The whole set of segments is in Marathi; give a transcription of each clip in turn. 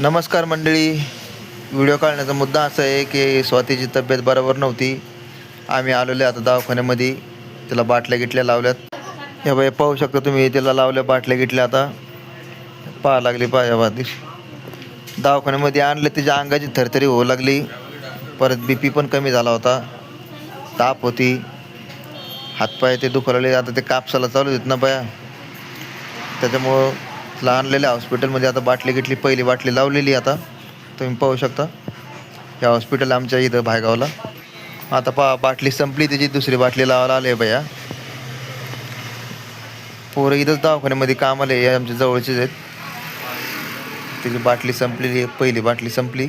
नमस्कार मंडळी. व्हिडिओ काढण्याचा मुद्दा असा आहे की स्वातीची तब्येत बरोबर नव्हती. आम्ही आलेलो आता दवाखान्यामध्ये. तिला बाटल्या गिटल्या लावल्यात. हे बाई पाहू शकता तुम्ही तिला लावल्या बाटल्या गिटल्या आता. पाहा लागली पाहा बा दवाखान्यामध्ये आणलं तिच्या अंगाची थरथरी होऊ लागली. परत बी पी पण कमी झाला होता. ताप होती. हातपाय ते दुखावले आता ते कापसाला चालू आहेत ना बाया. त्याच्यामुळं तिला आणलेल्या हॉस्पिटलमध्ये आता बाटली घेतली पहिली बाटली लावलेली आता. तुम्ही पाहू शकता. या हॉस्पिटल आमच्या इथं भायगावला. आता पा बाटली संपली त्याची दुसरी बाटली लावायला आली आहे भैया. पोरं इथंच दवाखान्यामध्ये कामाला हे आमच्या जवळचेच आहेत. त्याची बाटली संपलेली आहे पहिली बाटली संपली.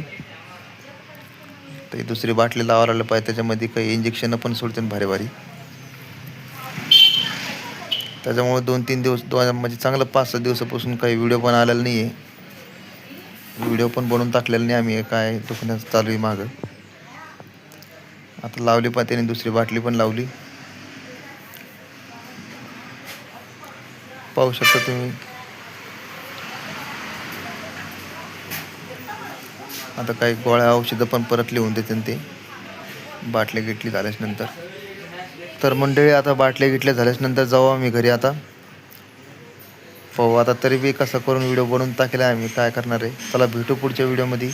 तर दुसरी बाटली लावायला आलं पाहिजे त्याच्यामध्ये काही इंजेक्शनं पण सोडते भारी भारी त्याच्यामुळे दोन तीन दिवस दोन म्हणजे चांगलं पाच सहा दिवसापासून काही व्हिडिओ पण आलेला नाही आहे व्हिडिओ पण बनवून टाकलेला नाही आम्ही काय दुखण्याचं चालू आहे मागं. आता लावली पण त्याने दुसरी बाटली पण लावली. पाहू शकता तुम्ही. आता काही गोळ्या औषधं पण परत लिहून देते ते. बाटली गिटली झाल्याच्यानंतर नंतर. तर मंडळी आता बाटले गिटले झाल्याच्यानंतर नंतर जाऊ आम्ही घरी आता. पाहू आता तरी बी कसं करून व्हिडिओ बनवून टाकला आम्ही काय करणार आहे. चला भेटू पुढच्या व्हिडिओमध्ये